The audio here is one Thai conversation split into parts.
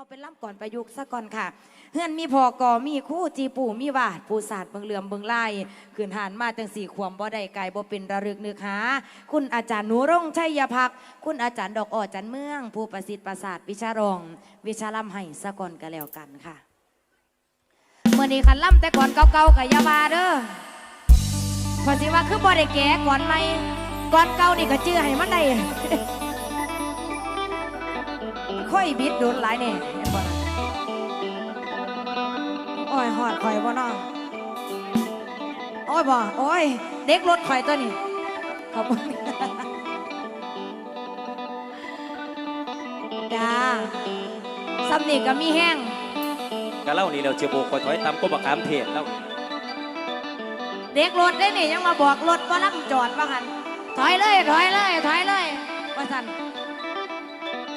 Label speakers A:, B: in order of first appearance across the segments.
A: เอาเป็นล่ำก่อนประยุกต์ซะก่อนค่ะเฮือนมีพอกอมีคู่จีปู่มีวาดปูศาสตร์เบิงเหลื่อมเบิงไล่ขืนหานมาจังสี่ขวมบ่ได้ไก่บ่เป็นระลึกนึกหา คุณอาจารย์หนูร่งชัยพัก คุณอาจารย์ดอกอ่อจันเมือง ผู้ประสิทธิ์ประสาทวิชารอง วิชาล่ำให้ซะก่อนก็แล้วกันค่ะเมื่อนี้คันล่ำแต่ก่อนเก่าๆกับยาบาเด้อพอสิว่าคือบ่ได้แก่ก่อนไหมก่อนเก่านี่ก็จื้อให้มันได้ ค่อยบิดโดนหลายแน่เห็นบ่ล่ะโอ้ยหอดข่อยบ่น้องโอ้ยบ่โอ้ย เด็กรถข่อยตัวนี้ขอบคุณจ้าสำนีก็มีแห้ง
B: กะเล่านี่เราเจียโบกคอยถอยตามก็บักขามเทศแล้ว
A: เด็กรถได้นี่ยังมาบอกรถว่าลัจอดว่าหันถอยเลยถอยเลยถอยเลยว่าสันเห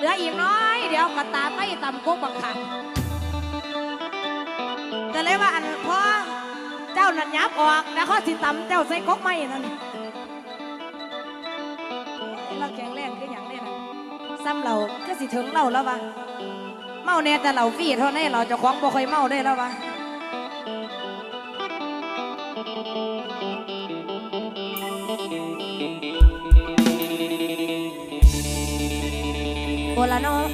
A: ลืออีกน้อย เดี๋ยวกระตามไม่ตำกุ๊กบังคันก็เลยว่าอันพ่อเจ้านั่นยับออกแล้วเขาสิตำเจ้าใส่ก๊กไม่นั่นเราแข็งแรงคืออย่างนี้นะซ้ำเราก็สิถึงเราแล้ววะเมาแน่แต่เราฟีเท่านั้นเราจะคล้าของบ่ค่อยเมาได้แล้ววะ ละน้อง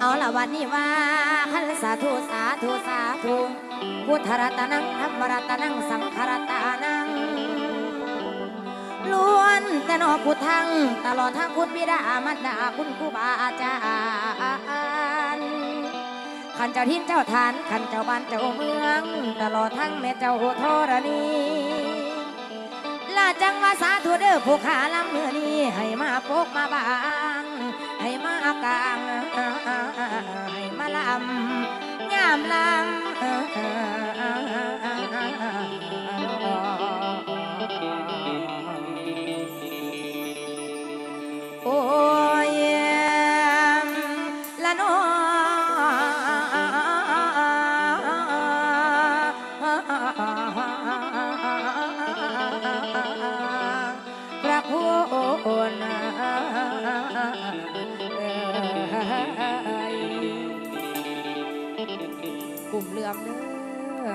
A: เอาละวันนี้ว่าขันสาธุสาธุสาธุพุทธรัตนังธรรมรัตนังสังฆรัตนัง ล้วนแต่นอพุทธังตลอดทั้งคุณบิดามัดดาคุณครูบาอาจารย์ขันเจ้าทินเจ้าทานขันเจ้าบ้านเจ้าเมือง ตลอดทั้งแม่เจ้าโทรณีลาจังว่าสาธุเด้อผู้ขาลำเมื่อนี้ให้มาปกมาบางให้มากลางให้มาลำยามลำโกลุ่มเลื่อมเด้อ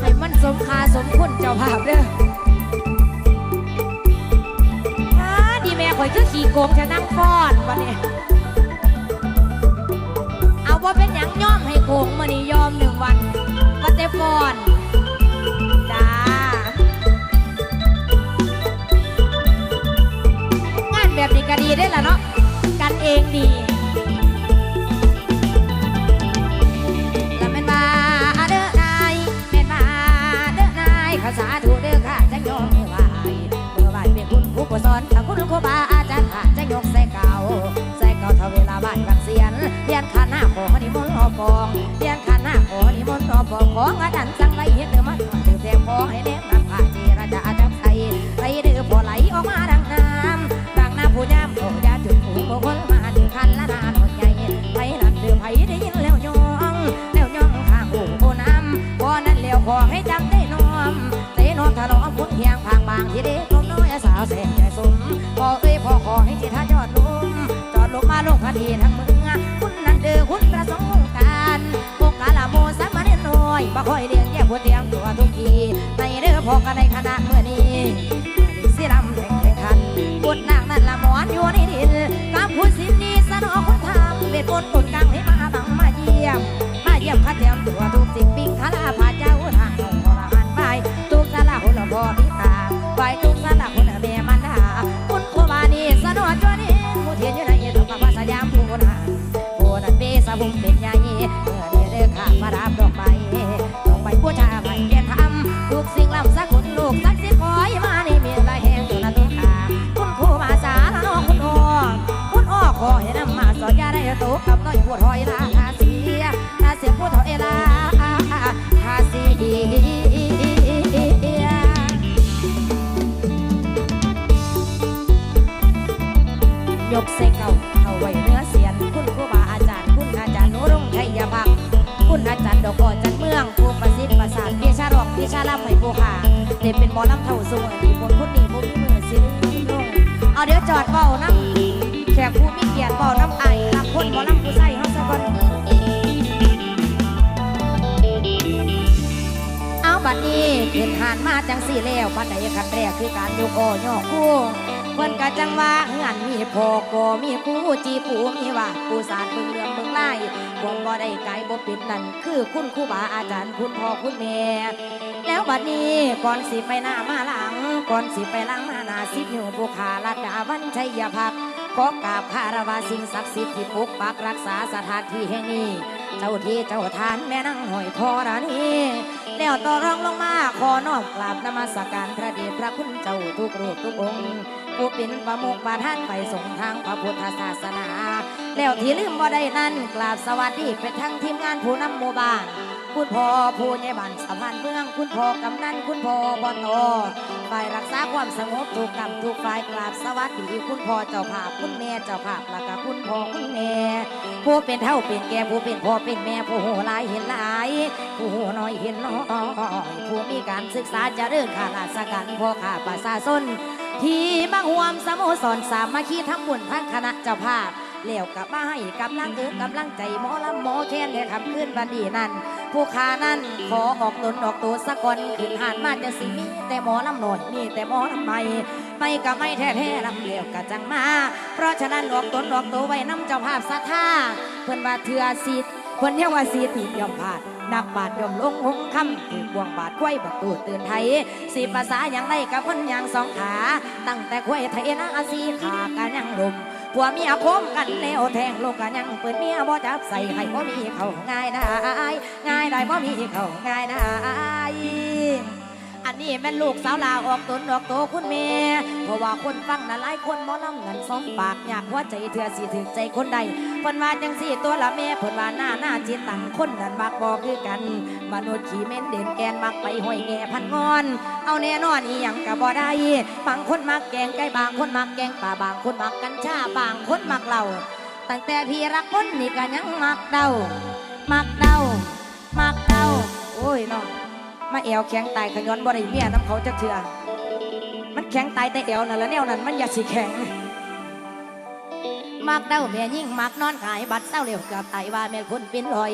A: ให้มันสมคาสมคุณเจ้าภาพเด้ออ้าดีแม่ข่อยคือขี่โกงจะนั่งฟอนวันนี้เอาว่าเป็นหยังย่อมให้โกงมานี่ยอมหนึ่งวันก็เตฟอน ก็ดีได้ละเนาะกันเองดีแล้วแม่นมาเด้อนายแม่นมาเด้อนายข้าสาธุเด้อข้าจะยอมไหวเมื่อไหวเป็นคุณผู้ปสอนถ้าคุณครูบาอาจารย์ข้าจะยกใส่เก่าใส่เก่าเท่าเวลาบ้านบางเสียนเรียนขันหน้าขอนิมนต์อปองเรียนขันหน้าขอนิมนต์อปองของอาจารย์สั่งไว้เฮ็ดเดือมันถือแทงพอให้เน้น ดีทั้งมึงคุณนั่นเด้อคุณประสงค์การวงกาละโมสัมมาเนน้อยบ่ค่อยเลี้ยงแย่หัวเตียงตัวทุกทีในเด้อพอกันในขณะเมื่อนี้สิรำแข่งแข่งขันบทนางนั่นละหมอนอยู่ในดินกับผู้สินดีสนองคนทำเวทมนต์กดกลางให้มาบังมาเยี่ยม มาเยี่ยมข้าเทียมตัวทุกสิ่งปิ้งคาลาพา บุ้งเป็นยายีเมื่อเรื่องข้ามารับดอกไม้ดอกไม้ผู้ชายไม่เกียรทำลูกสิ่งลำสักคนลูกสักสิคอยมาในเมียนละแหงอยู่นะตัวงขาคุณครูมาสาล้าคุณโอคุณอ้อขอให้นำมาสอนยาได้ตกกับน้อยปวดหอยลาทาเสียทาเสียผู้เท่าเอาทาเสียยกเสกเก่า เด็เป็นหมอลำเท่าสูงดีบนคุณดีบุญมือสิริลงเอาเดี๋ยวจอดเบาน้ำแขกผู้มีเกียรติเบาน้ำไอรับคนหมอลำผู้ใส่เฮาสักคนเอาบัดนี้ขึ้นหานมาจังสี่แล้วบัดใดคันแรกคือการยกอ้อย่อคู่เพิ่นกะจังว่าเฮือนมีพ่อก็มีผู้จีปูมีว่าผู้สารเบิ่งเรื่อง เบิ่งไล่ควมบ่ได้ไกลบ่ปิดนั่นคือคุณครูบาอาจารย์คุณพ่อคุณแม่ แล้วบัดนี้ก่อนสิไปหน้ามาหลัง ก่อนสิไปหลังมาหน้าสิบนิ้วบุคาลัดดาวันชัยพักดิ์ขอกราบคารวะสิ่งศักดิ์สิทธิ์ที่ปกปักรักษาสถานที่แห่งนี้ เจ้าที่เจ้าทานแม่นั่งหอยทอรานีแล้วต่อรองลงมาขอนอบกราบนมัสการพระเดชพระคุณเจ้าทุกรูปทุกองค์ ผู้เป็นประมุขประธานไปส่งทางพระพุทธศาสนา แล้วที่ลืมบ่ได้นั้นกราบสวัสดีเป็นทั้งทีมงานผู้นำหมู่บ้านคุณพ่อผู้ใหญ่บ้านสะพานเมือง คุณพ่อกำนันคุณพ่อบตฝ่ายรักษาความสงบถูกกรรมถูกฝ่ายกราบสวัสดีคุณพ่อเจ้าภาพคุณแม่เจ้าภาพแล้วก็คุณพ่อคุณแม่ผู้เป็นเท่าเป็นแก่ผู้เป็นพ่อเป็นแม่ผู้โหหลายเห็นหลาย ผู้โหน้อยเห็นน้อยผู้มีการศึกษาจะเรื่องข้าราชการพ่อข้าประชาชน ที่มาห่วมสโมสรสามัคคีทั้งบุญทั้งคณะเจ้าภาพเลี้ยวกับมาให้กำลังเอิกกำลังใจหมอลำหมอแค้นในคำขึ้นบันดีนั้น ผู้ค้านั้นขอออกตนออกตัวสักคนขึ้นหานมาจะสิมีแต่หมอลำหน่อยมีแต่หมอลำใหม่ไม่ก็ไม่แท้ๆลำเลี้ยวกะจังมา เพราะฉะนั้นออกตนออกตัวไว้น้ำเจ้าภาพศรัทธาเพิ่อนว่าเถื่อสิทธ พิ่นเรียกว่าสีทียอมบาดนักบาดยอมลงหงคำถือบวงบาดควายประตูตื่นไทยสีภาษาอย่างไรกับคนอย่างสองขา ตั้งแต่ควายไทยนะอาสีขากันยังลมผัวเมียคมกันแล้วแทงโลกกันยังเปิดเมียบ่จับใส่ให้บ่มีเขาง่ายนะง่ายได้บ่มีเขาง่ายนะ อันนี้แม่ลูกสาวลาออกตนออกโตคุณแม่เพราะว่าคนฟังน่ะหลายคนมอลำนั่นสองปากอยากหัวใจเถื่อสิถึงใจคนใดเพิ่นว่าจังสี่ตัวละแม่เพิ่นว่าหน้าหน้าจิตตังคนนั้นมักบ่คือกันมนุษย์ขี้เม้นเด่นแกนมักไปห้อยแง่พันงอน เอาแน่นอนอีหยังก็บ่ได้บางคนมักแกงไก่บางคนมักแกงป่าบางคนมักกัญชาบางคนมักเหล้าตั้งแต่พี่รักคนนี่ก็ยังมักเดามักเดามักเดาโอ้ยน้อง มาแอวแข็งตายขย้อนบ่ได้เมียน้ำเขาจะเถื่อมันแข็งตายแต่แอวนั่นแล้วแนวนั้นมันอย่าสิแข็งมักเด้าแม่ยิ่งมักนอนขายบัตรเศร้าเร็วกับไตว่าแม่คนเป็นรอย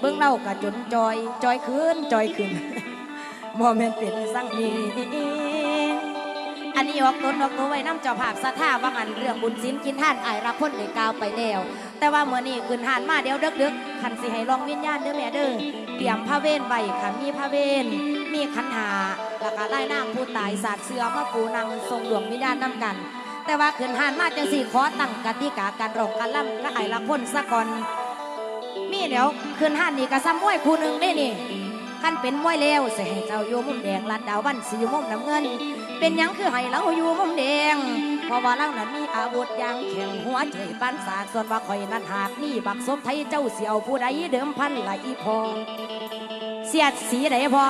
A: เบื้องเล่ากะจนจอย จอยขึ้นจอยขึ้นบ่แม่นเป็นสังนี อันนี้ออกต้นออกตัวไว้น้ำเจ้าภาพสถาว่างันเรื่องบุญศีลกินท่านไอรับพ้นได้กาวไปแล้ว แต่ว่าเมื่อนี้ขึ้นหานมาเดี๋ยวเดึกๆคันสิให้ลองวิญญาณเด้อแม่เด้อเตรียมผ้าเวนไว้ค่ะมีผ้าเวนมีขันหาแล้วก็ไล่นางผู้ตายสาดเสือมาปูนางทรงดวงวิญญาณนำกัน แต่ว่าขึ้นหานมาจังสี่ขอตั้งกติกาการร้องการล่ำและไอรับพ้นซะก่อนมีเดี๋ยวขึ้นหานนี่ก็ซ้ำมวยคู่หนึ่งได้นี่ขั้นเป็นมวยเลวสิให้เจ้าอยู่มุมแดงลัดดาววันสี่มุมน้ำเงิน เป็นยังคือให้เราอยู่มุมแดงเพราะว่าเรานั้นมีอาวุธอยางแข็งหัวใจปันสากส่วนว่าคอยนั้นหากนี่บักศพไทยเจ้าเสียวผู้ใดเดิมพันไหลพอเสียดสีใดพอ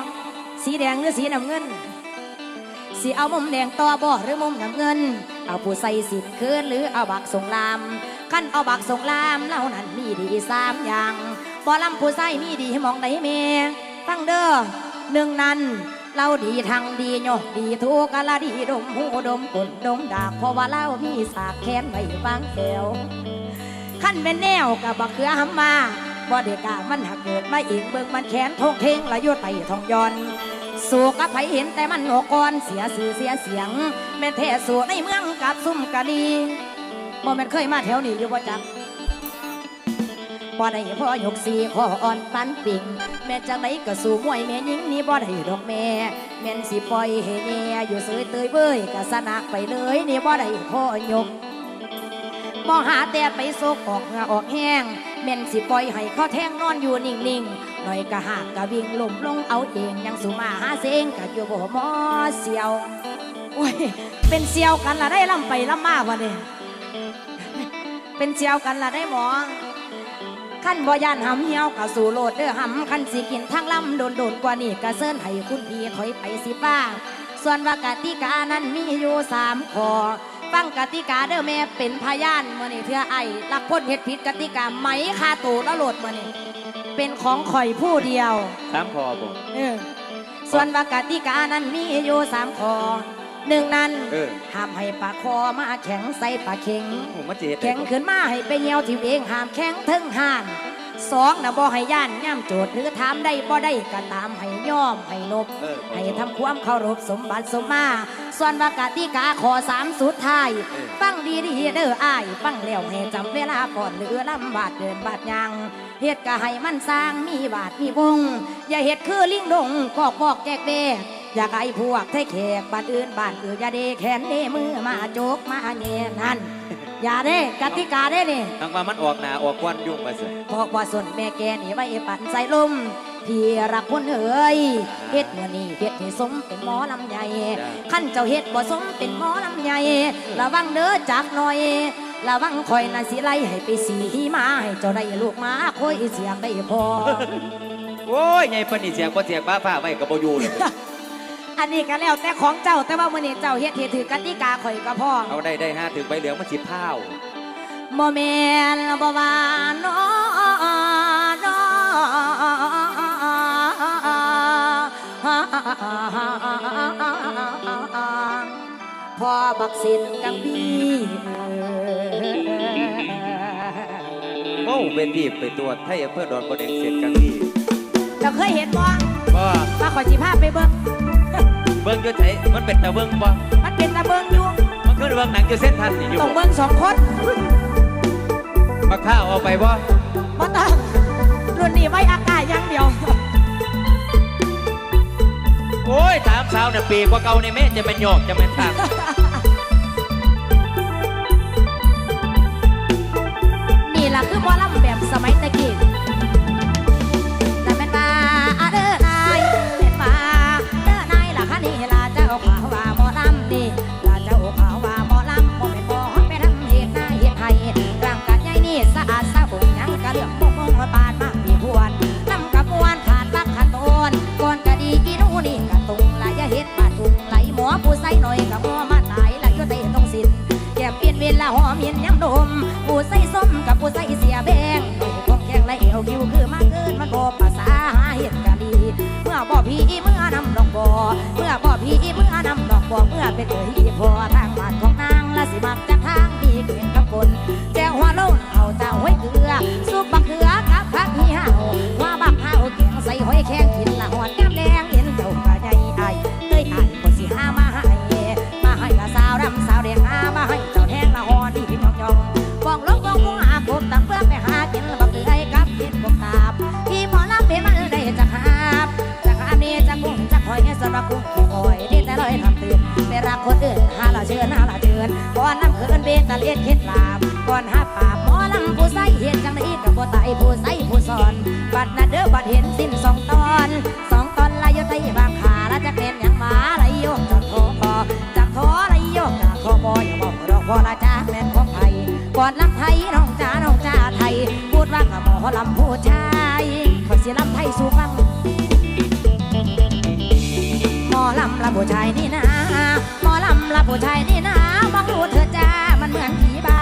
A: สีแดงหรือสีน้ำเงินสิเอามุมแดงต่อบ่หรือมุมน้ำเงิน เอาผู้ใส่สิทธิ์คืนหรือเอาบักสงลามขั้นเอาบักสงลามเล่านั้นมีดีสามอย่างบ่ลำผู้ใส่มีดีมองไหนเมฟังเด้อหนึ่งนั้น เราดีทางดีโยกดีทุกกะละดีดมหูดมกลดมดากเพราะว่าเรามีสากแขนไว้บางแถวขั้นเป็นแนวกับบักเขือหำมาบ่เด็กามันหักเกิดมาเองเบิ่งมันแขนทงเทงละโยไตทองยอนสู่กับไผเห็นแต่มันโงกอนเสียสื่อเสียเสียงแม่นแท้สู่ในเมืองกับซุ่มกะดีบ่แม่นเคยมาแถวนี้อยู่บ่จัก บ่ได้พ่อยกสีขออ่อนปันปิ่งแม่จังไหนก็สู่มวยแม่ยิงนี่บ่ได้ดอกแม่แม่นสิปล่อยให้แย่อยู่เสยเตยเบ้ยก็สนะไปเลยนี่บ่ได้พ่อยกมองหาแต่ไปโซกออกเหงาออกแห้งแม่นสิปล่อยให้เขาแท่งนอนอยู่นิ่งๆหน่อยก็หากก็วิ่งลมลงเอาเองยังสู่มาหาเสงก็อยู่บ่หมอเสียวโอ้ยเป็นเสียวกันละได้ลำไปลำมาวะเนี่ยเป็นเสียวกันละได้หมอ ขั้นบ่ยานหำเหี่ยวก็สู่โลดเด้อหำขั้นสิกินทางลำโดนโดนๆกว่านี่ก็เซินให้คุณพี่ถอยไปสิป้า ส่วนว่ากติกานั้นมีอยู่สามข้อฟังกติกาเด้อแม่เป็นพยานมื่อนี่เธอไอ้ลักพ้นเฮ็ดผิดกติกาไหมคาตูแล้วโหลดมื่อนี่เป็นของข่อยผู้เดียว
B: สามคอบ่
A: เออส่วนว่ากติกานั้นมีอยู่สามข้อ หนึ่งนั้น
B: เออ
A: ห้ามให้ปากคอมาแข็งใส่ปากเข็ง
B: ผมมาเจ็ด
A: แข็งขึ้นมาให้ไปเหี่ยวทิวเองห้ามแข็งถึงห่านสองนะบ่ให้ย่านย่ำโจทย์หรือถามได้บ่ได้ก็ตามให้ย่อมให้นบ
B: เออ
A: ให้ทำความเคารพสมบัติสมมา ส่วนว่ากติกาขอสามสุดท้าย
B: เออ
A: ฟังดีดีๆเด้ออ้ายฟังแล้วให้จำเวลาก่อนเหลือลำบาดเดินบาดยางเฮ็ดก็ให้มันสร้างมีบาดมีวง อย่าเฮ็ดคือลิงดงกอกบอกแกกเด้ อยากให้พวกไทยแขกบ้านอื่นบ้านอื่นอย่าเดแขนเดมือมาโจกมาเนียนั่นอย่าเด้กติกาเด้นี่
B: ทั้งว่ามันออกหนาออกควันยุ่งมาสิ
A: พอกว่าส่วนแม่แกนี่ไว้ปั่นใส่ลมพี่รักคนเอ๋ยเฮ็ดเมื่อนี้เฮ็ดให้สมเป็นหมอลำใหญ่ขั้นเจ้าเฮ็ดบ่สมเป็นหมอลำใหญ่ระวังเด้อจักหน่อยระวังคอยน่ะสิไล่ให้ไปสีหิมาให้เจ้าได้ลูกหมาคอยเสียงได้พอ
B: โอ้ยไงปานนี่เสียงบ่เสียงบ้าฟ้าไว้กับบ่อยู่เลย
A: อันนี้ก็แล้วแต่ของเจ้าแต่ว่ามื้อนี้เจ้าเฮ็ดให้ถือกติกาข่อยก็พอ
B: เอาได้ได้ห้าถึงใบเหลืองมันสิพาว
A: บ่แม่นบ่ว่าน้อน้อพอบักสินกับพี่
B: โอ้เป็นที่ไปตรวจไทยอำเภอดอนบ่แดงเสร็จกันที่
A: เจ้าเคยเห็นบ่
B: บ่
A: ว่าขอยสิพาไปเบิ่ง
B: เบิ่งอยู่ไสมันเป็นตาเบิ่งบ่
A: มันเป็นตาเบิ่งอยู่
B: มันคือเบิ่งหนังอยู่เส้นทันนี่อยู่
A: ต้องเบิ่งสองคน
B: บักข้าวเอาไปบ่
A: บ่ต้องรุ่นนี้ไว้อากาศอย่างเดียว
B: โอ้ยถามสาวน่ะปีกว่าเก่าในแม่จะเป็นหยอกจะเป็นตาก
A: นี่ล่ะคือหมอลำแบบสมัยตะกี้ เมื่อเป็นเอ๋ยพอทางบ้านของนางและสิมัก นี่นะหมอลำละผู้ชายนี่นะมองดูเธอจ้ามันเหมือนผีบ้า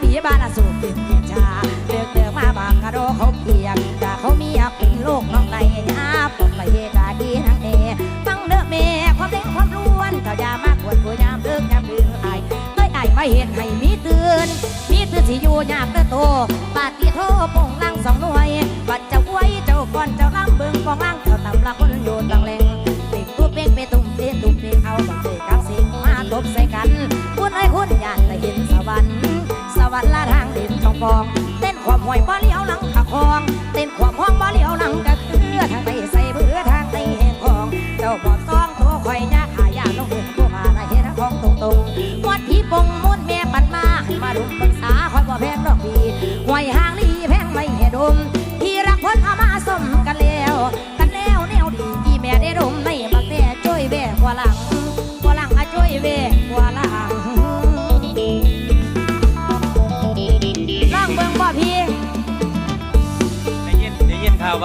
A: ผีบ้าละสูบเป็นกินชาเดือกเดือกมาบางกระโดเขาเปียกแต่เขามีอยากเป็นโลกน้องในยาปนไปเฮกาดีนังเนฟังเด้อเมความเล่นความล้วนเจ้าอยามาปวดหัวยามเลิกยามดื้อไอ้ไอ้ไม่เห็นให้มีเตือนมีเตือนที่อยู่ยากเด้อโตปาดที่โทโป่งลังสองหน่วยบัดเจ้าไว้เจ้าก่อนเจ้าลำเบิ่งกองล่างเจ้าตำละคนโยนตัง ฟอง เต้นความห่วยบ่เลี้ยวหลังขะคอง เต้นความห้อง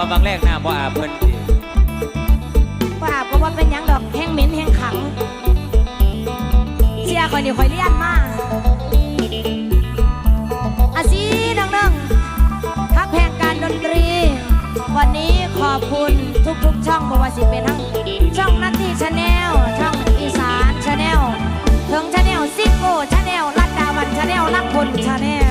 A: าบางแรกหน้าบ่อาบเพิ่นสิบ่อาบก็ว่าเป็นยังดอกแห้งเหม็นแห้งขังเสียค่อ
B: ยนี่ข่อยเลี้ยน
A: มาอาซีน้องๆพักแห่งการดนตรี วันนี้ขอบคุณทุกๆ ช่องบ่ว่าสิเป็นทั้งช่องนัตตี้ชาแนลช่องอีสานชาแนลถึงชาแนลซิโก้ชาแนลลัดดาวันชาแนลรักพลชาแนล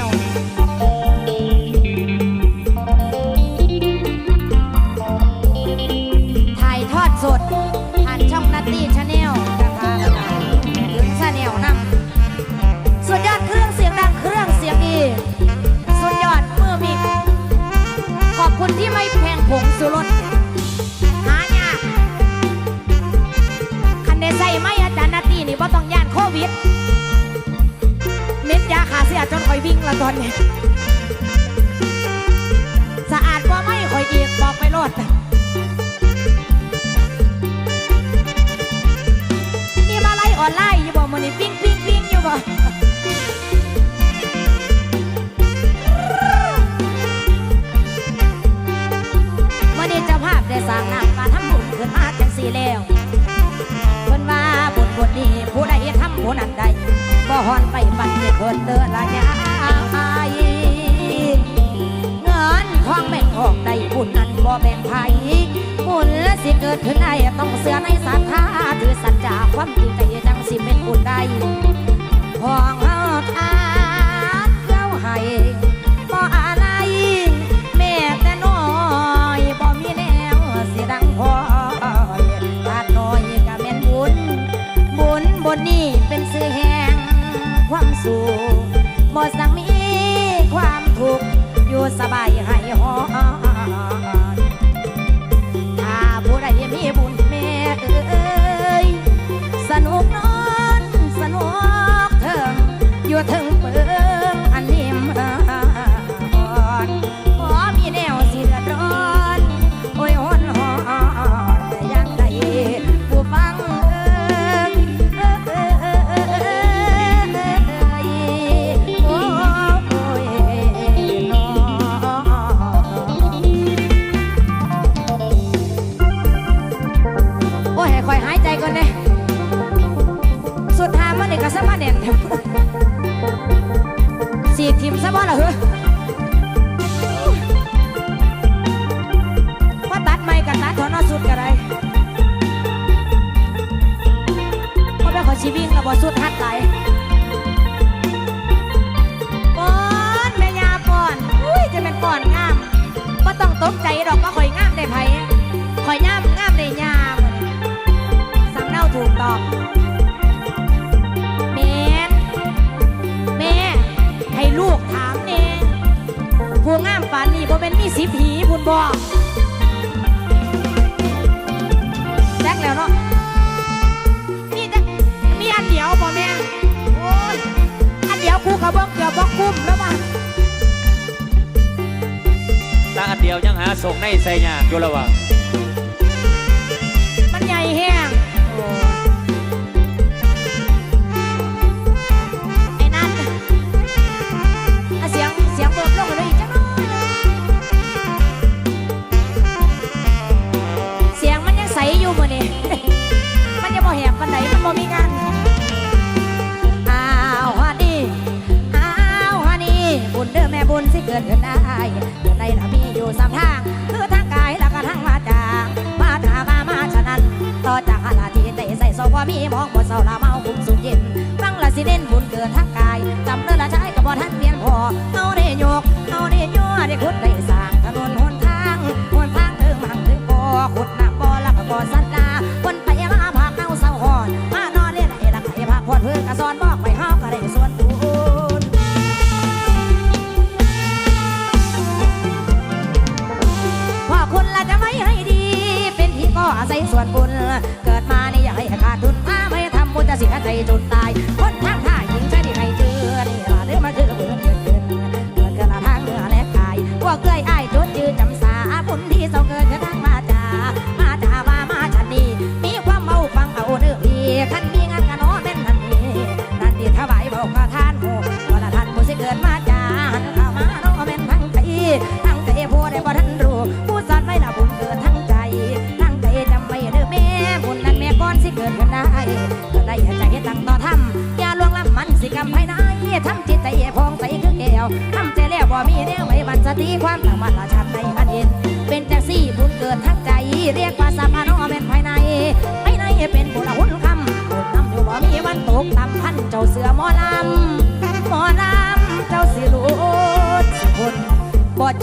A: ความจริงแต่ยังจังสิเป็นคนใดห้องเฮาทานเก้าให้บ่อะไรแม่แต่น้อยบ่มีแนวสิดังพอขาดน้อยก็แม่นบุญ บุญบนนี้เป็นสื่อแห่งความสุขบ่สังมีความทุกข์อยู่สบายหา 疼 เดียวยังหาส่ง
B: ในใส่ยาอยู่ละวะ
A: มันใหญ่แห้งไอ้นั่นเสียงเสียงเบิกลงเลยอีกจังเสียงมันยังใสอยู่มือนี่ มันยังบ่แหบมันไหนมันบ่มีงานอ้าวฮันนี่อ้าวฮันนี่บุญเด้อแม่บุญสิเกิดขึ้นได้เกิดได้นะ สามทาง คือทางกายและก็ทางวาจามาถามามาฉะนั้น ต่อจากอาลาทีเตใส่โซพอมีมองบนเสาละเมาคุ้มสุขยินฟังละสิเด่นบุญเกิดทางกายจำเนื้อละใช้กับบ่ท่านเมียนพอเอาได้โยกเอาได้ย่อได้คุดได้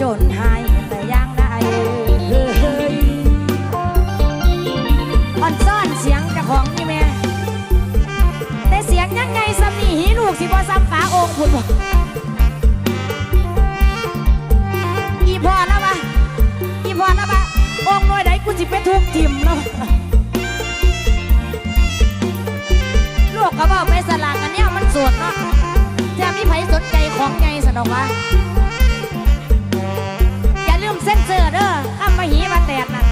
A: จนหายแต่ยังได้เฮ้ยอ่อนซ่อนเสียงกระของนี่แม่แต่เสียงยังไงสัำนีหีลูกสิบอซ้ำฝาองค์คุณบ่อีพอแล้วปะอีพอแล้วปะองน้อยไหนกูสิไปทุกทิมแล้วลูกก็บอกไปสลากกันเนี่ยมันสวดเนาะจะมีไผสนใจของไงสนองวะ เสือเด้อข้ามมาหีมาแตกนั่น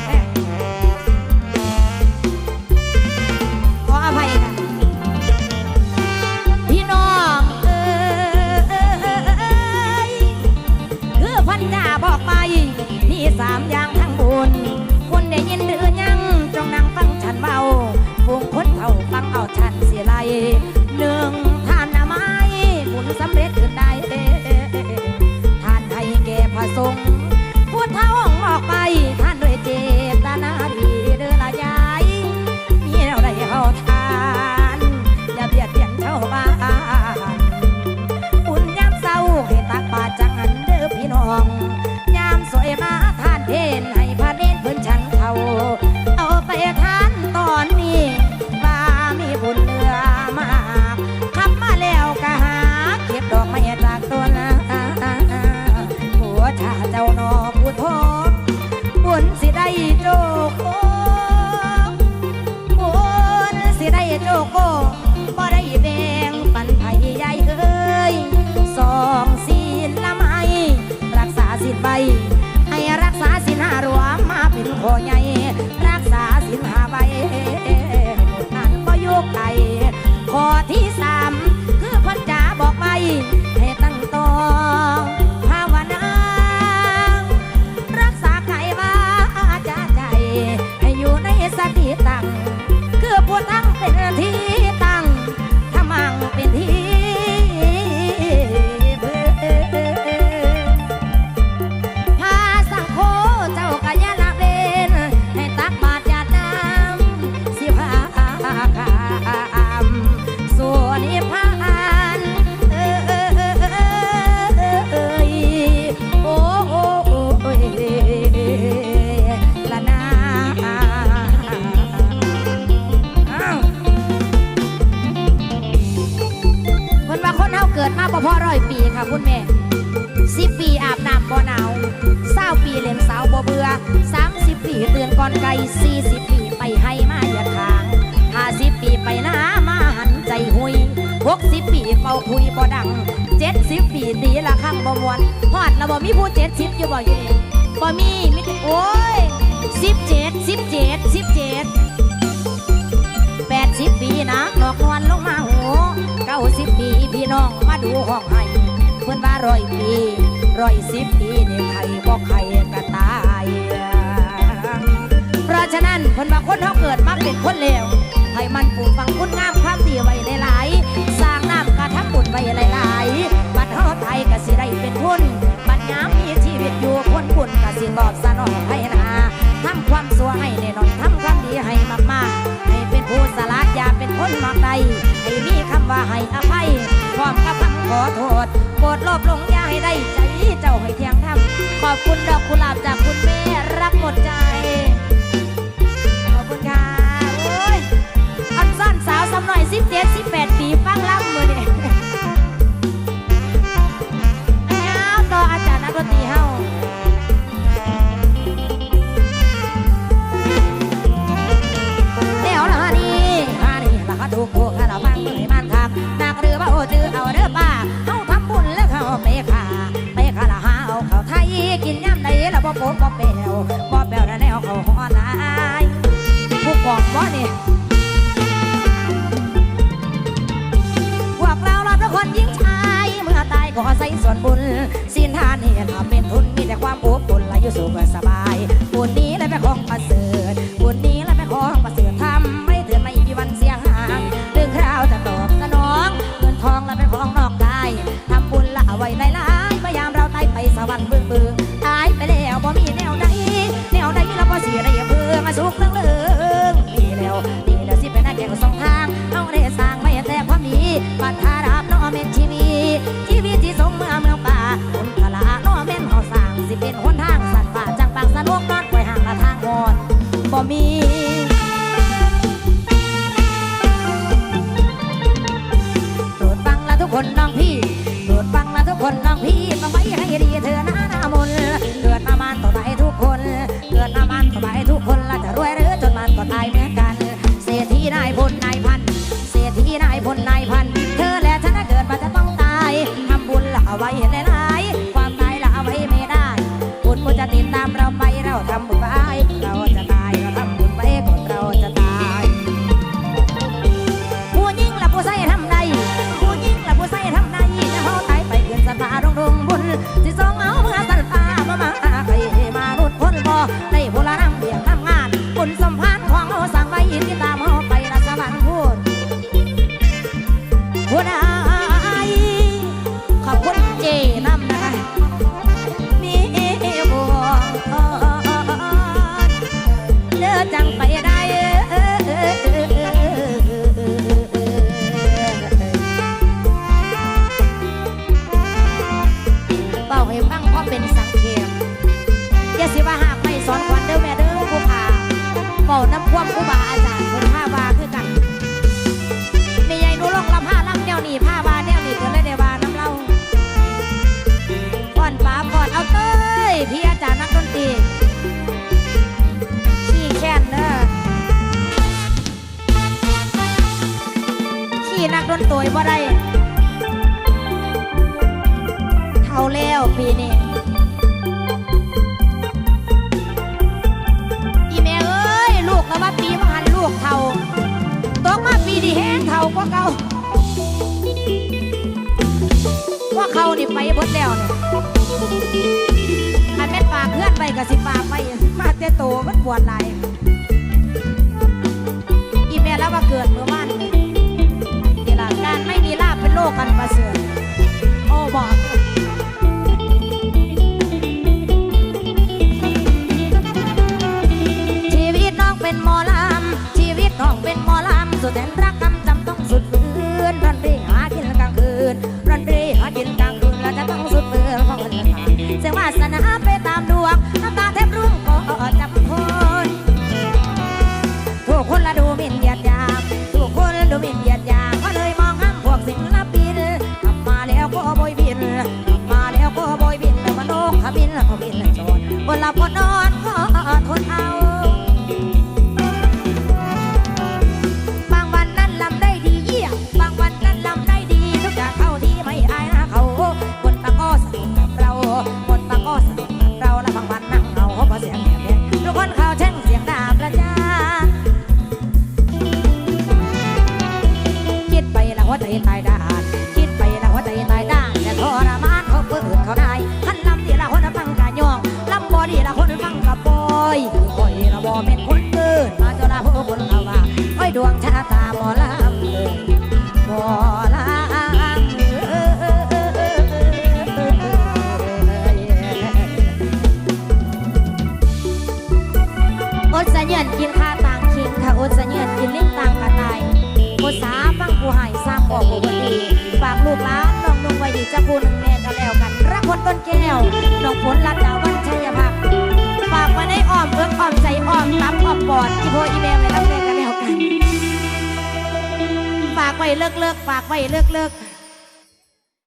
A: ขออภัยค่ะพี่น้องเออคือพันดาบอกไปมีสามอย่าง บ่มวนหอดเราบ่มีผู้เจ็ดสิบอยู่บ่อยู่นี่บ่มีมิโอ้ยสิบเจ็ดสิบเจ็ดสิบเจ็ดแปดสิบปีนะหลอกนวนลงมาหูเก้าสิบปีพี่น้องมาดูห้องให้เพื่อนว่าร้อยปีร้อยสิบปีนี่ใครก็ใครก็ตาย เพราะฉะนั้นเพื่อนว่าคนเขาเกิดมาเป็นคนเลวให้มันปูฟังคุณงามความดีไว้ในลา ขอโทษโปรดรอบลงยาให้ได้ใจเจ้าให้เทียงทำขอบคุณดอกกุหลาบจากคุณแม่รักหมดใจ ขอบคุณค่ะโอ้ยอันสั้นสาวสำหน่อยสิบเจ็ดสิบ yeah. Po? ว่าเขาว่าเขานี่ไปหมดแล้วเนี่ยอันเป็นปากเพื่อนไปกับสิปากไปมาเตโตมันปวดไหลอีแม่แล้วว่าเกิดเมื่อวานนี่ล่การไม่มีลาบเป็นโรคกันประเสริฐโอ้บอกชีวิตน้องเป็นหมอลำชีวิตน้องเป็นหมอลำสุดแสนรัก